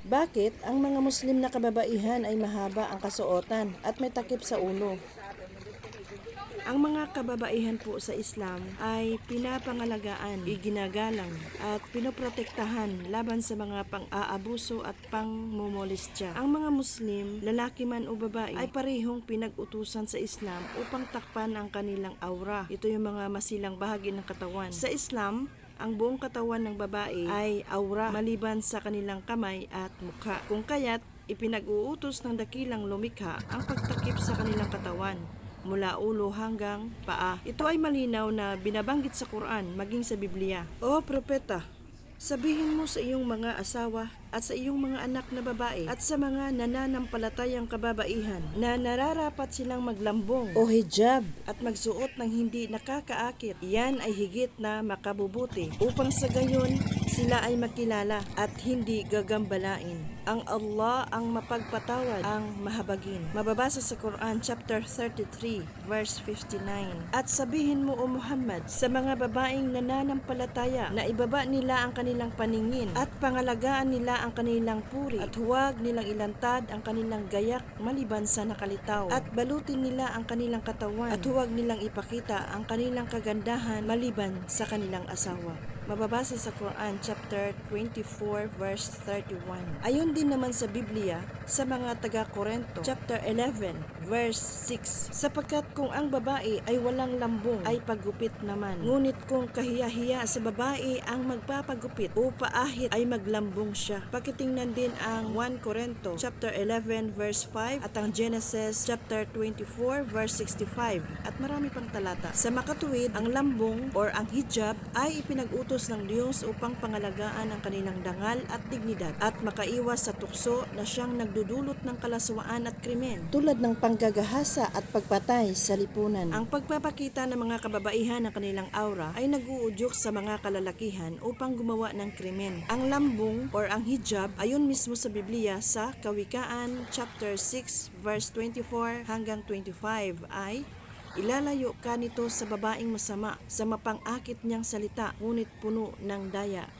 Bakit ang mga Muslim na kababaihan ay mahaba ang kasuotan at may takip sa ulo? Ang mga kababaihan po sa Islam ay pinapangalagaan, iginagalang at pinoprotektahan laban sa mga pang-aabuso at pangmumolestya. Ang mga Muslim, lalaki man o babae, ay parehong pinag-utusan sa Islam upang takpan ang kanilang aura. Ito yung mga masilang bahagi ng katawan. Sa Islam, ang buong katawan ng babae ay aura maliban sa kanilang kamay at mukha. Kung kaya't ipinag-uutos ng dakilang lumikha ang pagtakip sa kanilang katawan mula ulo hanggang paa. Ito ay malinaw na binabanggit sa Quran maging sa Biblia. O propeta, sabihin mo sa iyong mga asawa at sa iyong mga anak na babae at sa mga nananampalatayang kababaihan na nararapat silang maglambong o hijab at magsuot ng hindi nakakaakit. Yan ay higit na makabubuti upang sa gayon sila ay makilala at hindi gagambalain. Ang Allah ang mapagpatawad, ang mahabagin. Mababasa sa Quran chapter 33 verse 59. At sabihin mo o Muhammad sa mga babaeng nananampalataya na ibaba nila ang kanilang paningin at pangalagaan nila ang kanilang puri at huwag nilang ilantad ang kanilang gayak maliban sa nakalitaw at balutin nila ang kanilang katawan at huwag nilang ipakita ang kanilang kagandahan maliban sa kanilang asawa. Mababasa sa Quran chapter 24 verse 31. Ayon din naman sa Biblia sa mga taga-Korento chapter 11 verse 6. Sapagkat kung ang babae ay walang lambong ay paggupit naman. Ngunit kung kahiya-hiya sa babae ang magpapagupit o paahit ay maglambong siya. Pakitingnan din ang 1 Korento chapter 11 verse 5 at ang Genesis chapter 24 verse 65 at marami pang talata. Sa makatuwid, ang lambong or ang hijab ay ipinag-utos ng Diyos upang pangalagaan ang kanilang dangal at dignidad at makaiwas sa tukso na siyang nagdudulot ng kalaswaan at krimen tulad ng panggagahasa at pagpatay sa lipunan. Ang pagpapakita ng mga kababaihan ng kanilang aura ay naguudyok sa mga kalalakihan upang gumawa ng krimen. Ang lambong or ang hijab ayon mismo sa Biblia sa Kawikaan chapter 6 verse 24 hanggang 25 ay Ilalayo ka nito sa babaeng masama, sa mapang-akit niyang salita, ngunit puno ng daya.